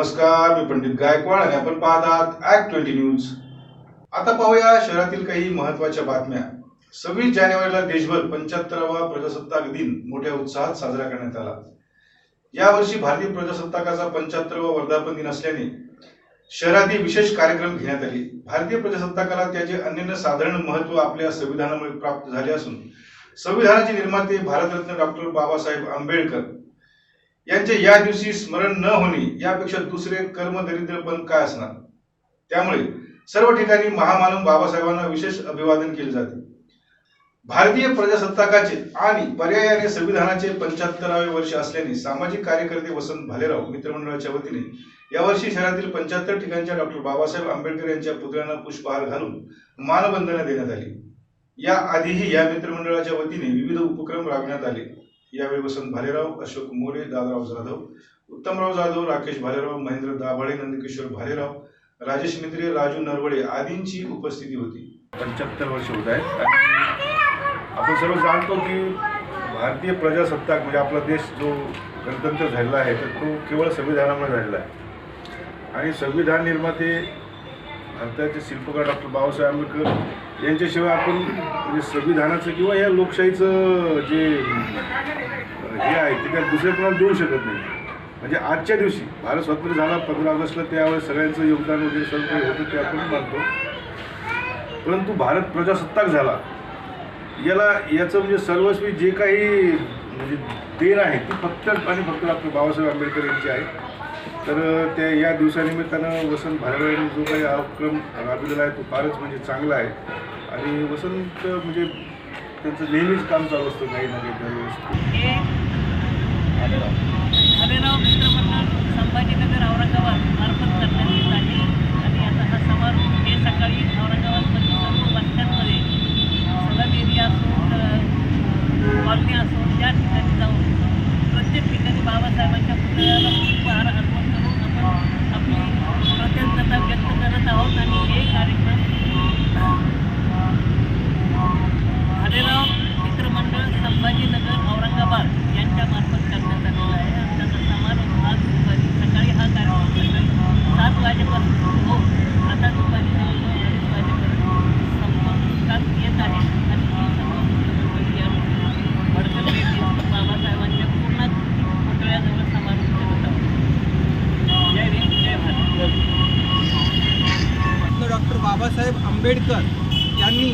नमस्कार मी पंडित गायकवाड आणि आपण पाहत आहात ऍक्ट ट्वेंटी न्यूज आता पाहूया शहरातील काही महत्त्वाच्या बातम्या. सव्वीस जानेवारीला देशभर पंच्याहत्तरावा प्रजासत्ताक दिन मोठ्या उत्साहात साजरा करण्यात आला. यावर्षी भारतीय प्रजासत्ताकाचा पंच्याहत्तरावा वर्धापन दिन असल्याने शहरातील विशेष कार्यक्रम घेण्यात आले. भारतीय प्रजासत्ताकाला त्याचे अन्य साधारण महत्त्व आपल्या संविधानामुळे प्राप्त झाले असून संविधानाचे निर्माते भारतरत्न डॉक्टर बाबासाहेब आंबेडकर यांचे या दिवशी स्मरण न होणे यापेक्षा दुसरे कर्म दरिद्रपण काय असणार? त्यामुळे सर्व ठिकाणी महामानव बाबासाहेबांना विशेष अभिवादन केले जाते. भारतीय प्रजासत्ताकाचे आणि पर्यायाने संविधानाचे पंच्याहत्तरावे वर्ष असल्याने सामाजिक कार्यकर्ते वसंत भालेराव मित्रमंडळाच्या वतीने यावर्षी शहरातील पंच्याहत्तर ठिकाणच्या डॉक्टर बाबासाहेब आंबेडकर यांच्या पुतळ्यांना पुष्पहार घालून मानवंदना देण्यात आली. या आधीही या मित्रमंडळाच्या वतीने विविध उपक्रम राबविण्यात आले. यावेळी वसंत भालेराव अशोक मोरे दादाराव जाधव उत्तमराव जाधव राकेश भालेराव महेंद्र दाभाळे नंदकिशोर भालेराव राजेश मित्रे राजू नरवडे आदींची उपस्थिती होती. पंच्याहत्तर वर्ष होत आहेत. आपण सर्व जाणतो की भारतीय प्रजासत्ताक म्हणजे आपला देश जो गणतंत्र झालेला आहे तर तो केवळ संविधानामुळे झालेला आहे. आणि संविधान निर्माते भारताचे शिल्पकार डॉक्टर बाबासाहेब आंबेडकर यांच्याशिवाय आपण म्हणजे संविधानाचं किंवा या लोकशाहीचं जे हे आहे ते काय दुसऱ्या कोणाला देऊ शकत नाही. म्हणजे आजच्या दिवशी भारत स्वतंत्र झाला पंधरा ऑगस्टला त्यावेळेस सगळ्यांचं योगदान वगैरे सर्व काही होतं ते आपण मानतो. परंतु भारत प्रजासत्ताक झाला. याला याचं म्हणजे सर्वस्वी जे काही म्हणजे देण आहे ती फक्त आणि फक्त डॉक्टर बाबासाहेब आंबेडकर यांची आहे. तर त्या या दिवसानिमित्तानं वसंत भालेराव जो काही हा उपक्रम राबविलेला आहे तो फारच म्हणजे चांगला आहे. आणि वसंत म्हणजे त्यांचं नेहमीच काम चालू असतं काही ना काही त्यावेळेस हे हरेराव मित्रमंडळ संभाजीनगर औरंगाबाद मार्फत करण्यात येत आहे. आणि आता हा समारोह हे सकाळी औरंगाबाद सर्व वस्त्यांमध्ये सलम एरिया असो तर कॉलनी असो या ठिकाणी जाऊन प्रत्येक ठिकाणी बाबासाहेबांच्या पुतळ्याला पुष्पहार अर्पण करून आपण आपली कृतज्ञता व्यक्त करत आहोत आणि हे कार्यक्रम भालेराव मित्रमंडळ संभाजीनगर औरंगाबाद यांच्या मार्फत करण्यात आलेला आहे आणि त्याचा समारोह आज दुपारी सकाळी हा कार्यक्रम सकाळी सात वाजेपासून सुरू होऊन आता दुपारी जवळजवळ अडीच वाजेपर्यंत संपतात येत आहे आणि ही सर्व मंडळी या ठिकाणी भडकन भेटी बाबासाहेबांच्या पूर्ण पुतळ्याजवळ समारोह करत आहोत जय भीम जय भारत रत्न डॉक्टर बाबासाहेब आंबेडकर यांनी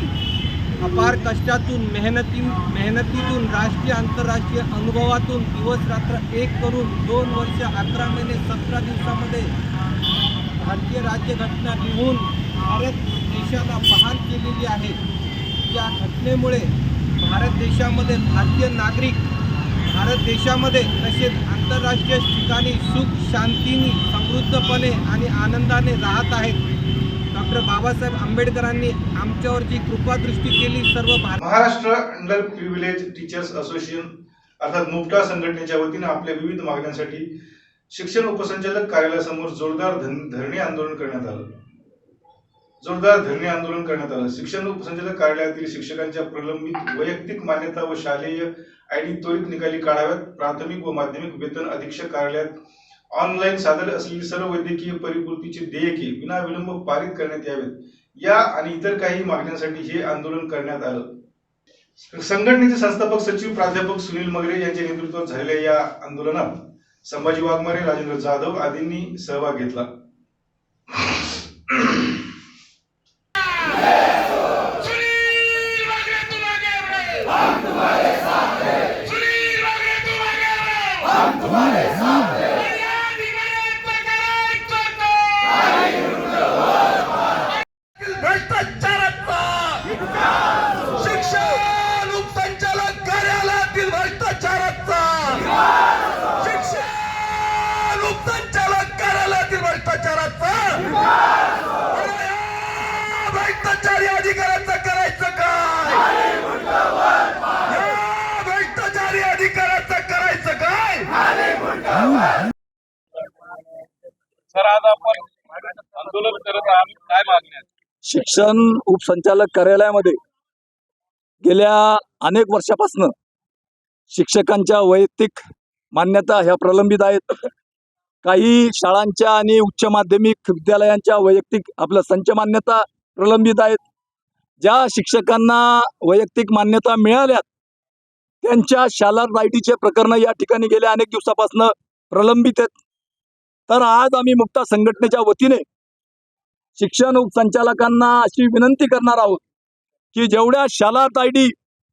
अपार कष्टातून मेहनती मेहनतीतून राष्ट्रीय आंतरराष्ट्रीय अनुभवातून दिवस रात्र एक करून दोन वर्ष अकरा महिने सतरा दिवसामध्ये भारतीय राज्यघटना लिहून भारत देशाला बहाल केलेली आहे. या घटनेमुळे भारत देशामध्ये भारतीय नागरिक भारत देशामध्ये तसेच आंतरराष्ट्रीय ठिकाणी सुख शांतीने समृद्धपणे आणि आनंदाने राहत आहेत. डॉक्टर बाबासाहेब आंबेडकरांनी आमच्यावर जी कृपादृष्टी केली सर्व Maharashtra under privilege teachers association अर्थात मुक्टा संघटनेच्या वतीने आपल्या विविध मागण्यांसाठी शिक्षण उपसंचालक कार्यालयासमोर जोरदार धरणे आंदोलन करण्यात आलं. जोरदार धरणे आंदोलन करण्यात आलं. शिक्षण उपसंचालक कार्यालयातील शिक्षकांच्या प्रलंबित वैयक्तिक मान्यता व शालेय आयडी त्वरित निकाली काढाव्यात. प्राथमिक व माध्यमिक वेतन अधीक्षक कार्यालयात ऑनलाईन सादर असलेली सर्व वैद्यकीय परिपूर्तीची देयके विनाविलंब पारित करण्यात यावेत. या आणि इतर काही मागण्यांसाठी हे आंदोलन करण्यात आलं. संघटनेचे संस्थापक सचिव प्राध्यापक सुनील मगरे यांच्या नेतृत्वात झालेल्या या आंदोलनात संभाजी वाघमारे राजेंद्र जाधव आदींनी सहभाग घेतला. भ्रष्टाचारी अधिकाऱ्यांचं करायचं काय? या भ्रष्टाचारी अधिकाऱ्यांचं करायचं काय? सर आज आपण आंदोलन करत आहात. काय आहेत? शिक्षण उपसंचालक कार्यालयामध्ये गेल्या अनेक वर्षापासून शिक्षकांच्या वैयक्तिक मान्यता ह्या प्रलंबित आहेत. काही शाळांच्या आणि उच्च माध्यमिक विद्यालयांच्या वैयक्तिक आपलं संच मान्यता प्रलंबित आहेत. ज्या शिक्षकांना वैयक्तिक मान्यता मिळाल्यात त्यांच्या शालार रायटीचे प्रकरण या ठिकाणी गेल्या अनेक दिवसापासून प्रलंबित आहेत. तर आज आम्ही मुक्ता संघटनेच्या वतीने शिक्षण उपसंचालकांना अशी विनंती करणार आहोत की जेवढ्या शालार आय डी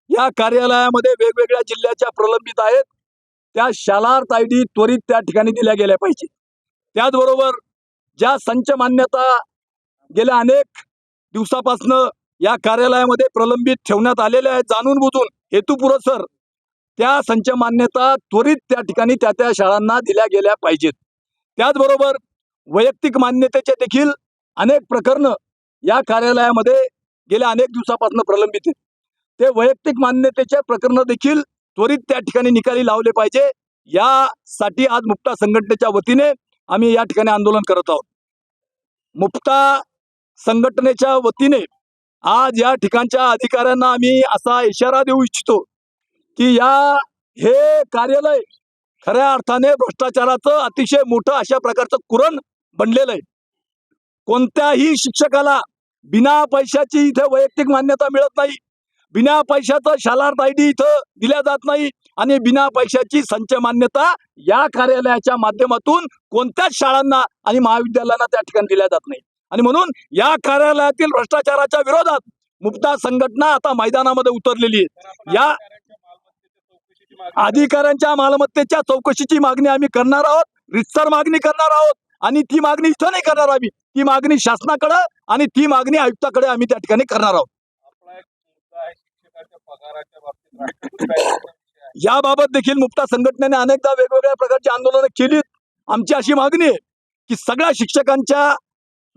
या कार्यालयामध्ये वेगवेगळ्या जिल्ह्याच्या प्रलंबित आहेत त्या शालार्थ आय डी त्वरित त्या ठिकाणी दिल्या गेल्या पाहिजे त्याचबरोबर ज्या संच मान्यता गेल्या अनेक दिवसापासनं या कार्यालयामध्ये प्रलंबित ठेवण्यात आलेले आहेत जाणून बुजून हेतुपुरस्सर त्या संच मान्यता त्वरित त्या ठिकाणी त्या त्या शाळांना दिल्या गेल्या पाहिजेत. त्याचबरोबर वैयक्तिक मान्यतेचे देखील अनेक प्रकरणं या कार्यालयामध्ये गेल्या अनेक दिवसापासून प्रलंबित आहेत. ते वैयक्तिक मान्यतेचे प्रकरण देखील त्वरित त्या ठिकाणी निकाली लावले पाहिजे. यासाठी आज मुक्ता संघटनेच्या वतीने आम्ही या ठिकाणी आंदोलन करत आहोत. मुक्ता संघटनेच्या वतीने आज या ठिकाणच्या अधिकाऱ्यांना आम्ही असा इशारा देऊ इच्छितो की या हे कार्यालय खऱ्या अर्थाने भ्रष्टाचाराचं अतिशय मोठं अशा प्रकारचं कुरण बनलेलं आहे. कोणत्याही शिक्षकाला बिना पैशाची इथे वैयक्तिक मान्यता मिळत नाही बिना पैशाचं शालार्थ आय डी इथं दिल्या जात नाही आणि बिना पैशाची संच मान्यता या कार्यालयाच्या माध्यमातून कोणत्याच शाळांना आणि महाविद्यालयांना त्या ठिकाणी दिल्या जात नाही. आणि म्हणून या कार्यालयातील भ्रष्टाचाराच्या विरोधात मुक्ता संघटना आता मैदानामध्ये उतरलेली आहे. या अधिकाऱ्यांच्या मालमत्तेच्या चौकशीची मागणी आम्ही करणार आहोत. रितसर मागणी करणार आहोत. आणि ती मागणी इथं नाही करणार आम्ही. ती मागणी शासनाकडे आणि ती मागणी आयुक्ताकडे आम्ही त्या ठिकाणी करणार आहोत. याबाबत देखील मुक्ता संघटनेने अनेकदा वेगवेगळ्या प्रकारची आंदोलनं केलीत. आमची अशी मागणी आहे की सगळ्या शिक्षकांच्या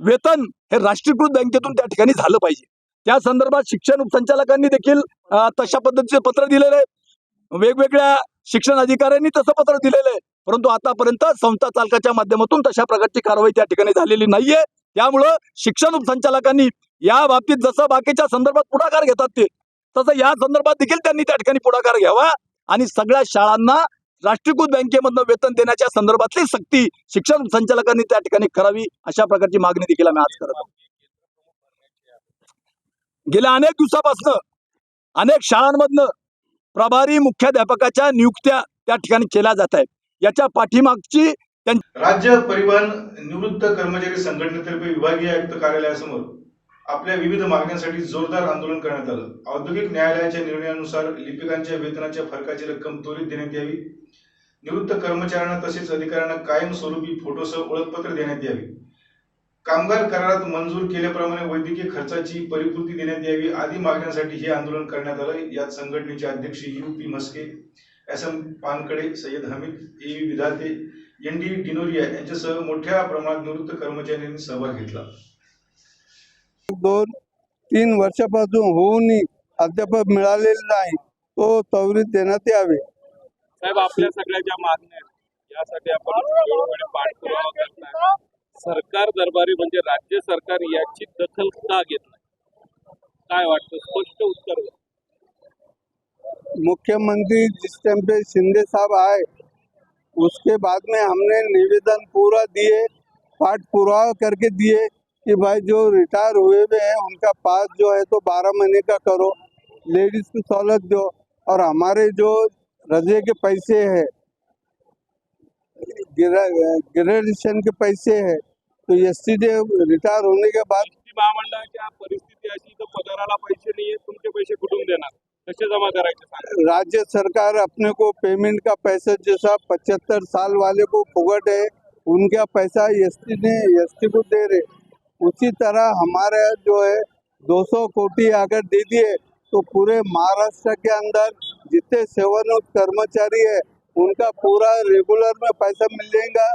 वेतन हे राष्ट्रीयकृत बँकेतून त्या ठिकाणी झालं पाहिजे. त्या संदर्भात शिक्षण उपसंचालकांनी देखील तशा पद्धतीचे पत्र दिलेलं आहे वेगवेगळ्या शिक्षण अधिकाऱ्यांनी तसं पत्र दिलेलं आहे. परंतु आतापर्यंत संस्था चालकाच्या माध्यमातून तशा प्रकारची कारवाई त्या ठिकाणी झालेली नाहीये. त्यामुळं शिक्षण उपसंचालकांनी या बाबतीत जसं बाकीच्या संदर्भात पुढाकार घेतात ते तसं या संदर्भात देखील त्यांनी त्या ठिकाणी पुढाकार घ्यावा आणि सगळ्या शाळांना राष्ट्रीयकृत बँकेमधनं वेतन देण्याच्या संदर्भातली सक्ती शिक्षण संचालकांनी त्या ठिकाणी करावी अशा प्रकारची मागणी देखील आम्ही आज करत आहोत. गेल्या अनेक दिवसापासून अनेक शाळांमधनं प्रभारी मुख्याध्यापकाच्या नियुक्त्या त्या ठिकाणी केल्या जात आहेत. याच्या पाठीमागची राज्य परिवहन निवृत्त कर्मचारी संघटनेतर्फे विभागीय आयुक्त कार्यालयासमोर आपल्या विविध मागण्यांसाठी जोरदार आंदोलन करण्यात आलं. औद्योगिक न्यायालयाच्या निर्णयानुसार लिपिकांच्या वेतनाच्या फरकाची रक्कम त्वरित देण्यात यावी. निवृत्त कर्मचाऱ्यांना तसेच अधिकाऱ्यांना कायमस्वरूपी फोटोसह ओळखपत्र देण्यात यावी. कामगार करारात मंजूर केल्याप्रमाणे वैद्यकीय खर्चाची परिपूर्ती देण्यात यावी. आदी मागण्यांसाठी हे आंदोलन करण्यात आलं. यात संघटनेचे अध्यक्ष U P Mhaske S M Pankade Sayyad Hamid A Vidhate N D डिनोरिया यांच्यासह मोठ्या प्रमाणात निवृत्त कर्मचाऱ्यांनी सहभाग घेतला. दोन तीन वर्षापासून होऊनही अद्याप मिळालेला नाही तो त्वरित देण्यात यावे. साहेब आपल्या सगळ्या ज्या मागण्या सरकार दरबारी राज्य सरकार याची दखल का घेत नाही? स्पष्ट उत्तर मुख्यमंत्री जिस टाइम पे शिंदे साहब आए. उसके बाद में हमने निवेदन पूरा दिए पाठ पुरावा करके दिए कि भाई जो रिटायर हुए हुए हैं, उनका पास जो है तो बारह महीने का करो. लेडीज़ की सहूलत दो और हमारे जो रजे के पैसे है। ग्रेजुएशन के पैसे है। तो एस रिटायर होने के बाद महामंडळाच्या परिस्थिती अशी तर पगाराला पैसे नाही आहेत तुमचे पैसे कुठून देणार? कसे जमा करायचे राज्य सरकार अपने को पेमेंट का पैसा जैसा पचहत्तर साल वाले को फुगट है उनका पैसा एस टी ने एस टी को दे रहे। उसी तरह हमारे जो है 200 कोटी अगर दे दिए तो पूरे महाराष्ट्र के अंदर जितने सेवानिवृत्त कर्मचारी है उनका पूरा रेगुलर में पैसा मिल जाएगा।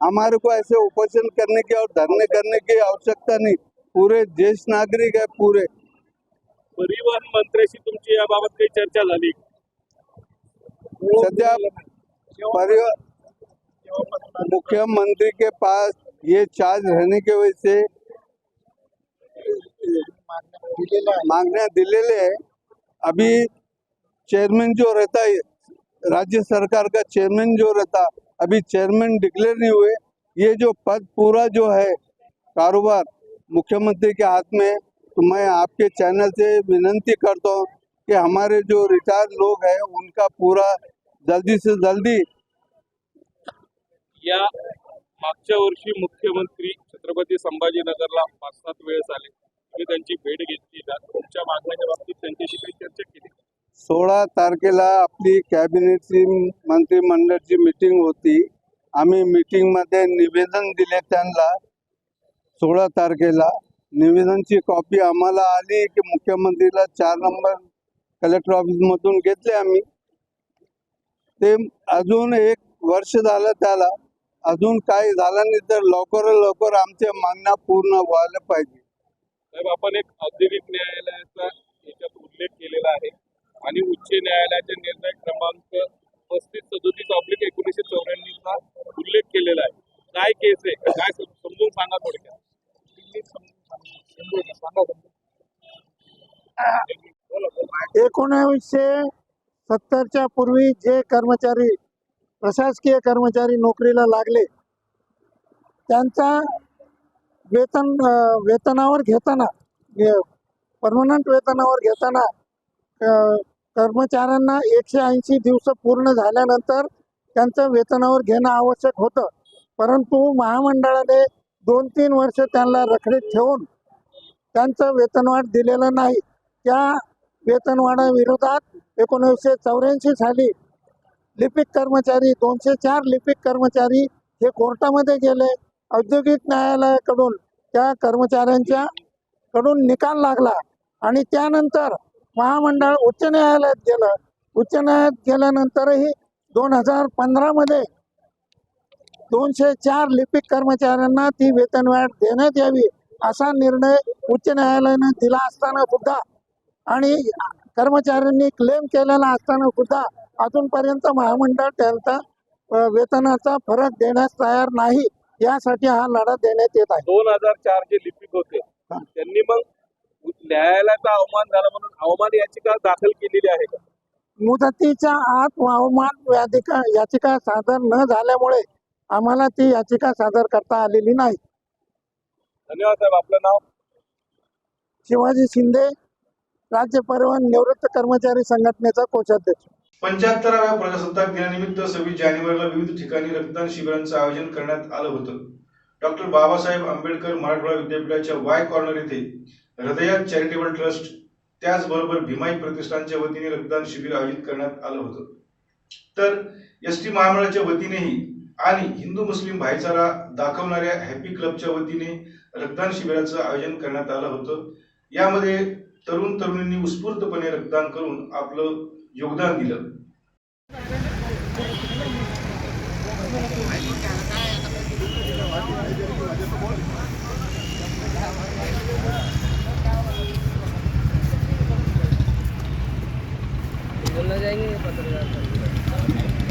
हमारे को ऐसे उपोषण करने की और धरने करने की आवश्यकता नहीं। पूरे देश नागरिक है पूरे। परिवहन मंत्र्याशी तुमची याबाबत काही चर्चा झाली? सध्या परिव मुख्यमंत्री के पास ये चार्ज रहने की वजह से मांगण्या दिलेले है। अभी चेयरमैन जो रहता है, राज्य सरकार का चेयरमैन जो रहता, अभी चेयरमैन डिक्लेयर नहीं हुए। ये जो पद पूरा जो है, कारोबार मुख्यमंत्री के हाथ में तो मैं आपके चैनल से विनंती करता हूँ कि हमारे जो रिटायर्ड लोग हैं, उनका पूरा जल्दी से जल्दी या मागच्या वर्षी मुख्यमंत्री छत्रपती संभाजीनगरला पाच सात वेळेस आले. तुम्ही त्यांची भेट घेतली. तुमच्या मागण्याच्या बाबतीत त्यांच्याशी काही चर्चा केली? सोळा तारखेला आपली कॅबिनेटची मंत्रिमंडळची मीटिंग होती. आम्ही मीटिंगमध्ये निवेदन दिले त्यांना सोळा तारखेला. निवेदनची कॉपी आम्हाला आली की मुख्यमंत्रीला चार नंबर कलेक्टर ऑफिसमधून घेतले आम्ही. ते अजून एक वर्ष झालं त्याला. अजून काही झालं नाही तर लवकर लवकर आमच्या मागण्या पूर्ण व्हायला पाहिजे. आपण एक औद्योगिक न्यायालयाचा याच्यात उल्लेख केलेला आहे. आणि उच्च न्यायालयाचे निर्णय क्रमांक पस्तीस सदोतीस ऑब्लिक एकोणीसशे चौऱ्याण्णवचा उल्लेख केलेला आहे. काय केस आहे? काय समजून सांगा थोडक्यात. एकोणावीसशे सत्तरच्या पूर्वी जे कर्मचारी प्रशासकीय कर्मचारी नोकरीला लागले त्यांचा वेतन वेतनावर घेताना परमनंट वेतनावर घेताना कर्मचाऱ्यांना एकशे ऐंशी दिवस पूर्ण झाल्यानंतर त्यांचं वेतनावर घेणं आवश्यक होतं. परंतु महामंडळाने दोन तीन वर्ष त्यांना रखडीत ठेवून त्यांचं वेतनवाढ दिलेलं नाही. त्या वेतनवाढाविरोधात एकोणीसशे चौऱ्याऐंशी साली लिपिक कर्मचारी दोनशे चार लिपिक कर्मचारी हे कोर्टामध्ये गेले. औद्योगिक न्यायालयाकडून त्या कर्मचाऱ्यांच्या कडून निकाल लागला आणि त्यानंतर महामंडळ उच्च न्यायालयात गेलं. उच्च न्यायालयात गेल्यानंतरही दोन हजार पंधरामध्ये दोनशे चार लिपिक कर्मचाऱ्यांना ती वेतनवाढ देण्यात यावी असा निर्णय उच्च न्यायालयाने दिला असताना सुद्धा. आणि कर्मचाऱ्यांनी क्लेम केलेला असताना सुद्धा अजूनपर्यंत महामंडळ त्यांचा वेतनाचा फरक देण्यास तयार नाही. यासाठी हा लढा देण्यात येत आहे. दोन हजार चार जे लिपिक होते त्यांनी मग न्यायालयाचा अवमान झाला म्हणून अवमान याचिका दाखल केलेली आहे का? मुदतीच्या आत अवमान याचिका याचिका सादर न झाल्यामुळे आम्हाला ती याचिका सादर करता आलेली नाही. धन्यवाद साहेब. आपलं नाव? शिवाजी शिंदे राज्य परिवहन निवृत्त कर्मचारी संघटनेचा कोषाध्यक्ष. पंच्याहत्तराव्या प्रजासत्ताक दिनानिमित्त सव्वीस जानेवारीला विविध ठिकाणी रक्तदान शिबिरांचं आयोजन करण्यात आलं होतं. डॉक्टर बाबासाहेब आंबेडकर मराठवाडा विद्यापीठाच्या वाय कॉर्नर येथे हृदयात चॅरिटेबल ट्रस्ट त्याचबरोबर भीमाई प्रतिष्ठानच्या वतीने रक्तदान शिबिर आयोजित करण्यात आलं होतं. तर एस टी महामंडळाच्या वतीनेही आणि हिंदू मुस्लिम भाईचारा दाखवणाऱ्या हॅपी क्लबच्या वतीने रक्तदान शिबिराचं आयोजन करण्यात आलं होतं. यामध्ये तरुण तरुणींनी उत्स्फूर्तपणे रक्तदान करून आपलं योगदान दिलं. बोलना चाहेंगे पत्रकार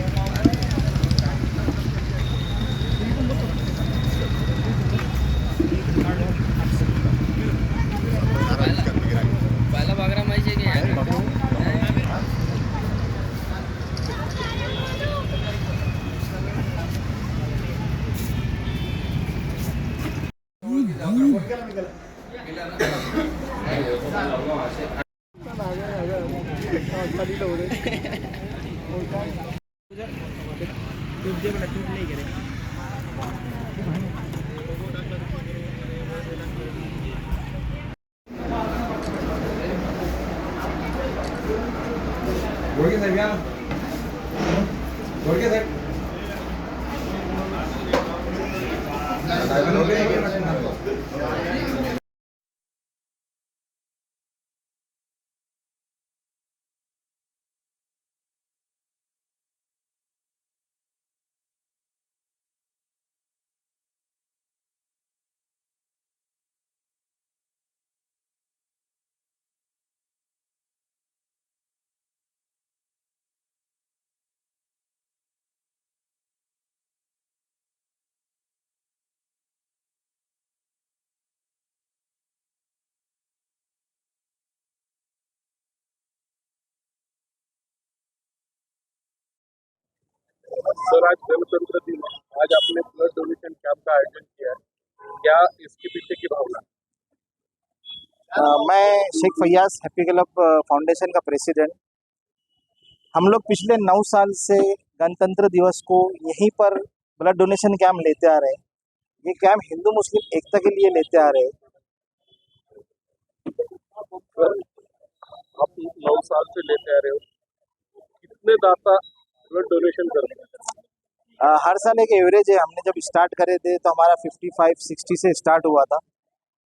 모르게 되면 모르게 되 सर आज गणतंत्र दिन. आज आपने ब्लड डोनेशन कैंप का आयोजन किया है। क्या इसके पीछे की भावना? मैं Shaikh Faiyaz happy club foundation का प्रेसिडेंट हम लोग पिछले नौ साल से गणतंत्र दिवस को यहीं पर ब्लड डोनेशन कैंप लेते आ रहे हैं। ये कैंप हिंदू मुस्लिम एकता के लिए लेते आ रहे हैं। आप नौ साल से लेते आ रहे हो। कितने दाता ब्लड डोनेशन करते हैं? अ, हर साल एक एवरेज है। हमने जब स्टार्ट करे थे तो हमारा 55 60 से स्टार्ट हुआ था।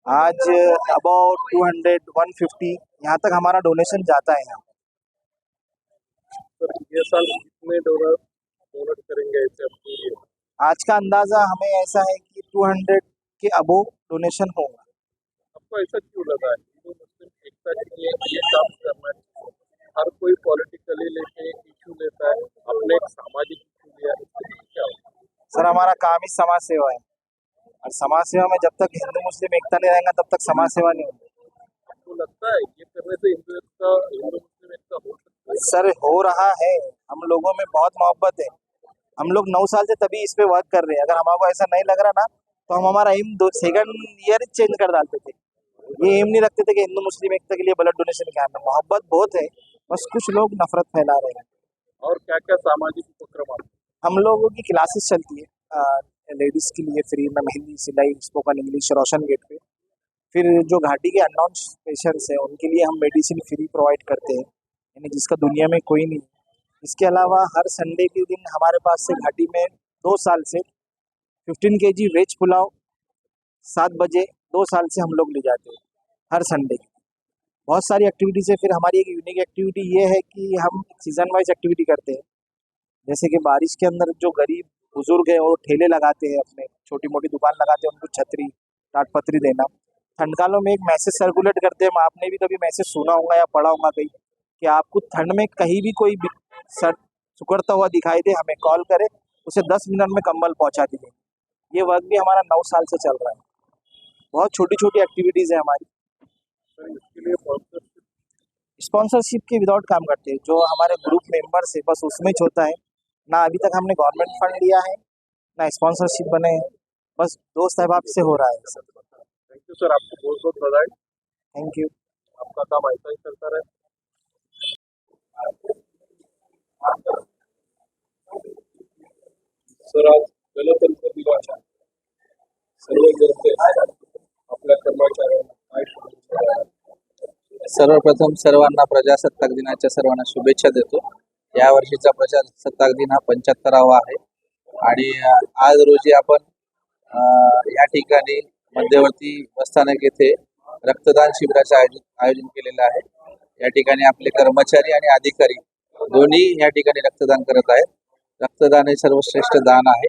आज अबाउट 200 150 यहाँ तक हमारा डोनेशन जाता है यहाँ। ये साल कितने डोनर डोनेट करेंगे ऐसे आज का अंदाज़ा हमें ऐसा है कि 200 के अबो डोनेशन होगा। आपको ऐसा क्यों लगा? है हिंदू मुस्लिम एकता के लिए ये काम करना चाहिए। हर कोई पॉलिटिकली लेके इशू लेता है। अपने सामाजिक इशू लिया इसके पीछे क्या होगा सर हमारा काम ही समाज सेवा है। और समाज सेवा में जब तक हिंदू मुस्लिम एकता नहीं रहेगा तब तक समाज सेवा नहीं होगी। आपको लगता है ये करने से हिंदू एकता हिंदू मुस्लिम एकता हो सकता है? सर हो रहा है। हम लोगों में बहुत मोहब्बत है। हम लोग नौ साल से तभी इस पे वर्क कर रहे हैं। अगर हमको ऐसा नहीं लग रहा ना तो हम हमारा एम दो सेकंड ईयर चेंज कर डालते थे। ये एम नहीं रखते थे कि हिंदू मुस्लिम एकता के लिए ब्लड डोनेशन कैंप है। मोहब्बत बहुत है बस कुछ लोग नफरत फैला रहे हैं। और क्या क्या सामाजिक उपक्रम हम लोगों की क्लासेस चलती है। लेडीज़ के लिए फ्री में मेहंदी, सिलाई स्पोकन इंग्लिश रोशन गेट पे फिर जो घाटी के अननोन पेशेंट्स हैं, उनके लिए हम मेडिसिन फ्री प्रोवाइड करते हैं, यानी जिसका दुनिया में कोई नहीं इसके अलावा हर संडे के दिन हमारे पास से घाटी में दो साल से fifteen K G veg pulao सात बजे, दो साल से हम लोग ले जाते हैं, हर संडे बहुत सारी एक्टिविटीज़ है, फिर हमारी एक यूनिक एक्टिविटी ये है कि हम सीज़न वाइज एक्टिविटी करते हैं। जैसे कि बारिश के अंदर जो गरीब बुज़ुर्ग हैं वो ठेले लगाते हैं अपने। छोटी मोटी दुकान लगाते हैं उनको छतरी टाटपत्री देना। ठंडकालों में एक मैसेज सर्कुलेट करते हैं। आपने भी कभी मैसेज सुना होगा या पढ़ा होगा कहीं कि आपको ठंड में कहीं भी कोई भी सर सुकड़ता हुआ दिखाई दे हमें कॉल करे उसे दस मिनट में कंबल पहुँचा देंगे ये वर्क भी हमारा नौ साल से चल रहा है। बहुत छोटी छोटी एक्टिविटीज़ है हमारी। स्पॉन्सरशिप के विदाउट काम करते हैं। जो हमारे ग्रुप मेंबर्स है बस उसमें होता है। ना अभी तक हमने गवर्नमेंट फंड लिया है ना स्पॉन्सरशिप बने हैं। बस दोस्त अहबाब से हो रहा है। सब थैंक यू सर आपको बहुत बहुत बधाई। थैंक यू आपका काम ऐसा ही चलता रहे। सर आज गणतंत्र दिनाच्या सर्व जनते आपल्या कर्मचाऱ्यांना सर्वप्रथम सर्वांना प्रजासत्ताक दिनाच्या सर्वांना शुभेच्छा देतो. या वर्षीचा प्रजासत्ताक दिन हा पंच्याहत्तरावा आहे. आणि आज रोजी आपण या ठिकाणी मध्यवर्ती बसस्थानक येथे रक्तदान शिबिराचे आयोजन आयोजन केलेलं आहे. या ठिकाणी आपले कर्मचारी आणि अधिकारी दोन्ही या ठिकाणी रक्तदान करत आहेत. रक्तदान हे सर्वश्रेष्ठ दान आहे.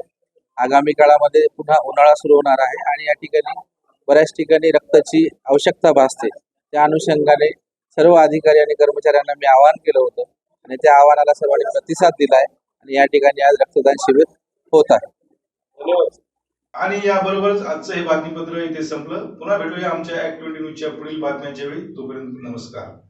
आगामी काळामध्ये पुन्हा उन्हाळा सुरू होणार आहे आणि या ठिकाणी बऱ्याच ठिकाणी रक्ताची आवश्यकता भासते. त्या अनुषंगाने सर्व अधिकारी आणि कर्मचाऱ्यांना मी आवाहन केलं होतं आणि त्या आव्हानाला सर्वांनी प्रतिसाद दिलाय आणि या ठिकाणी आज रक्तदान शिबिर होत आहे. आणि याबरोबरच आजचं हे बातमीपत्र इथे संपलं. पुन्हा भेटूया आमच्या ऍक्टिव्हिटी न्यूजच्या पुढील बातम्यांच्या वेळी. तोपर्यंत नमस्कार.